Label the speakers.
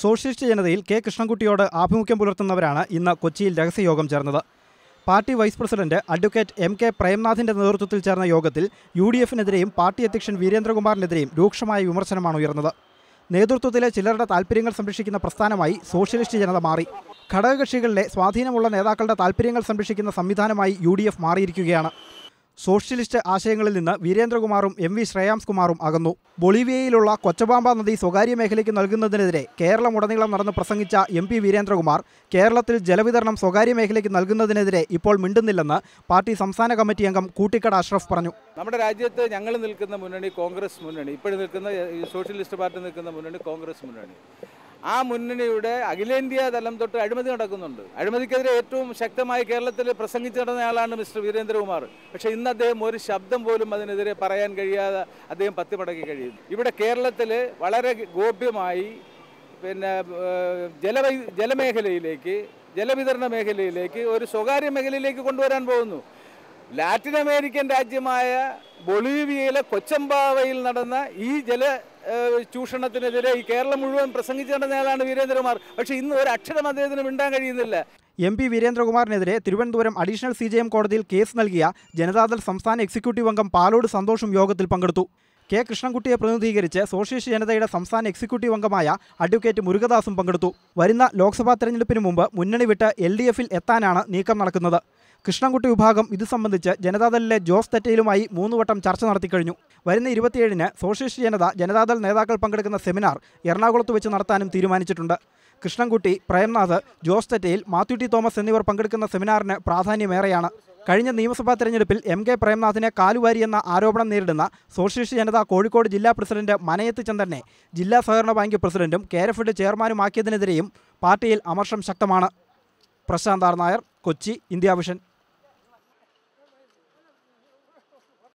Speaker 1: Socialist ജനതയിൽ K കൃഷ്ണൻകുട്ടിയോട് ആഭിമുഖ്യം പുലർത്തുന്നവരാണ് ഇന്ന് കൊച്ചിയിൽ രഹസ്യയോഗം ചേർന്നത്. Party vice president advocate M K പ്രേംനാഥിന്റെ നേതൃത്വത്തിൽ ചേർന്ന യോഗത്തിൽ യു ഡി എഫിനെതിരെയും പാർട്ടി അധ്യക്ഷൻ വീരേന്ദ്രകുമാറിനെതിരെയും രൂക്ഷമായ വിമർശനമാണ് ഉയർന്നത്. നേതൃത്വത്തിലെ ചിലരുടെ താൽപ്പര്യങ്ങൾ സംരക്ഷിക്കുന്ന പ്രസ്ഥാനമായി സോഷ്യലിസ്റ്റ് ജനത മാറി. ഘടകകക്ഷികളിലെ സ്വാധീനമുള്ള നേതാക്കളുടെ താൽപ്പര്യങ്ങൾ സംരക്ഷിക്കുന്ന സംവിധാനമായി യു മാറിയിരിക്കുകയാണ്. സോഷ്യലിസ്റ്റ് ആശയങ്ങളിൽ നിന്ന് വീരേന്ദ്രകുമാറും എം വി ശ്രേയാംസ് കുമാറും അകന്നു. ബൊളീവിയയിലുള്ള കൊച്ചബാമ്പ നദി സ്വകാര്യ മേഖലയ്ക്ക് നൽകുന്നതിനെതിരെ കേരളമുടനീളം നടന്ന് പ്രസംഗിച്ച എം പി വീരേന്ദ്രകുമാർ കേരളത്തിൽ ജലവിതരണം സ്വകാര്യ മേഖലയ്ക്ക് നൽകുന്നതിനെതിരെ ഇപ്പോൾ മിണ്ടുന്നില്ലെന്ന് പാർട്ടി സംസ്ഥാന കമ്മിറ്റി അംഗം കൂട്ടിക്കട അഷ്റഫ് പറഞ്ഞു.
Speaker 2: നമ്മുടെ രാജ്യത്ത് ഞങ്ങൾ നിൽക്കുന്ന മുന്നണി കോൺഗ്രസ് മുന്നണി ഇപ്പോഴും നിൽക്കുന്ന സോഷ്യലിസ്റ്റ് പാർട്ടി നിൽക്കുന്ന മുന്നണി കോൺഗ്രസ് മുന്നണി. ആ മുന്നണിയുടെ അഖിലേന്ത്യാ തലം തൊട്ട് അഴിമതി നടക്കുന്നുണ്ട്. അഴിമതിക്കെതിരെ ഏറ്റവും ശക്തമായി കേരളത്തിൽ പ്രസംഗിച്ചു നടന്നയാളാണ് മിസ്റ്റർ വീരേന്ദ്രകുമാർ. പക്ഷേ ഇന്ന് അദ്ദേഹം ഒരു ശബ്ദം പോലും അതിനെതിരെ പറയാൻ കഴിയാതെ അദ്ദേഹം പത്തിമടക്കി കഴിയുന്നു. ഇവിടെ കേരളത്തിൽ വളരെ ഗോപ്യമായി പിന്നെ ജലവൈ ജലമേഖലയിലേക്ക് ജലവിതരണ മേഖലയിലേക്ക് ഒരു സ്വകാര്യ മേഖലയിലേക്ക് കൊണ്ടുവരാൻ പോകുന്നു. ലാറ്റിൻ അമേരിക്കൻ രാജ്യമായ ബൊളീവിയയിലെ കൊച്ചമ്പാവയിൽ നടന്ന ഈ ജല ചൂഷണത്തിനെതിരെ ഈ കേരളം മുഴുവൻ പ്രസംഗിച്ചേണ്ട നേരാണ് വീരേന്ദ്രകുമാർ. പക്ഷേ ഇന്ന് ഒരു അക്ഷരം അദ്ദേഹത്തിന് മിണ്ടാൻ കഴിയുന്നില്ല.
Speaker 1: M P വീരേന്ദ്രകുമാറിനെതിരെ Thiruvananthapuram additional C J M കോടതിയിൽ കേസ് നൽകിയ ജനതാദൾ സംസ്ഥാന എക്സിക്യൂട്ടീവ് അംഗം പാലോട് സന്തോഷും യോഗത്തിൽ പങ്കെടുത്തു. കെ കൃഷ്ണൻകുട്ടിയെ പ്രതിനിധീകരിച്ച് സോഷ്യലിസ്റ്റ് ജനതയുടെ സംസ്ഥാന എക്സിക്യൂട്ടീവ് അംഗമായ അഡ്വക്കേറ്റ് മുരുകദാസും പങ്കെടുത്തു. വരുന്ന ലോക്സഭാ തെരഞ്ഞെടുപ്പിന് മുമ്പ് മുന്നണി വിട്ട് എൽ ഡി എഫിൽ എത്താനാണ് നീക്കം നടക്കുന്നത്. കൃഷ്ണൻകുട്ടി വിഭാഗം ഇത് സംബന്ധിച്ച് ജനതാദളിലെ ജോസ് തെറ്റയിലുമായി മൂന്നുവട്ടം ചർച്ച നടത്തിക്കഴിഞ്ഞു വരുന്ന ഇരുപത്തിയേഴിന് സോഷ്യലിസ്റ്റ് ജനത ജനതാദൾ നേതാക്കൾ പങ്കെടുക്കുന്ന സെമിനാർ എറണാകുളത്ത് വെച്ച് നടത്താനും തീരുമാനിച്ചിട്ടുണ്ട്. കൃഷ്ണൻകുട്ടി പ്രേംനാഥ് ജോസ് തെറ്റയിൽ മാത്യു ടി തോമസ് എന്നിവർ പങ്കെടുക്കുന്ന സെമിനാറിന് പ്രാധാന്യമേറെയാണ്. കഴിഞ്ഞ നിയമസഭാ തെരഞ്ഞെടുപ്പിൽ എം കെ പ്രേംനാഥിനെ കാലുവാരിയെന്ന ആരോപണം നേരിടുന്ന സോഷ്യലിസ്റ്റ് ജനത കോഴിക്കോട് ജില്ലാ പ്രസിഡന്റ് മനയത്ത് ചന്ദ്രനെ ജില്ലാ സഹകരണ ബാങ്ക് പ്രസിഡന്റും കേരഫെഡ് ചെയർമാനുമാക്കിയതിനെതിരെയും പാർട്ടിയിൽ അമർഷം ശക്തമാണ്. Prasanth R Nair Kochi India vision.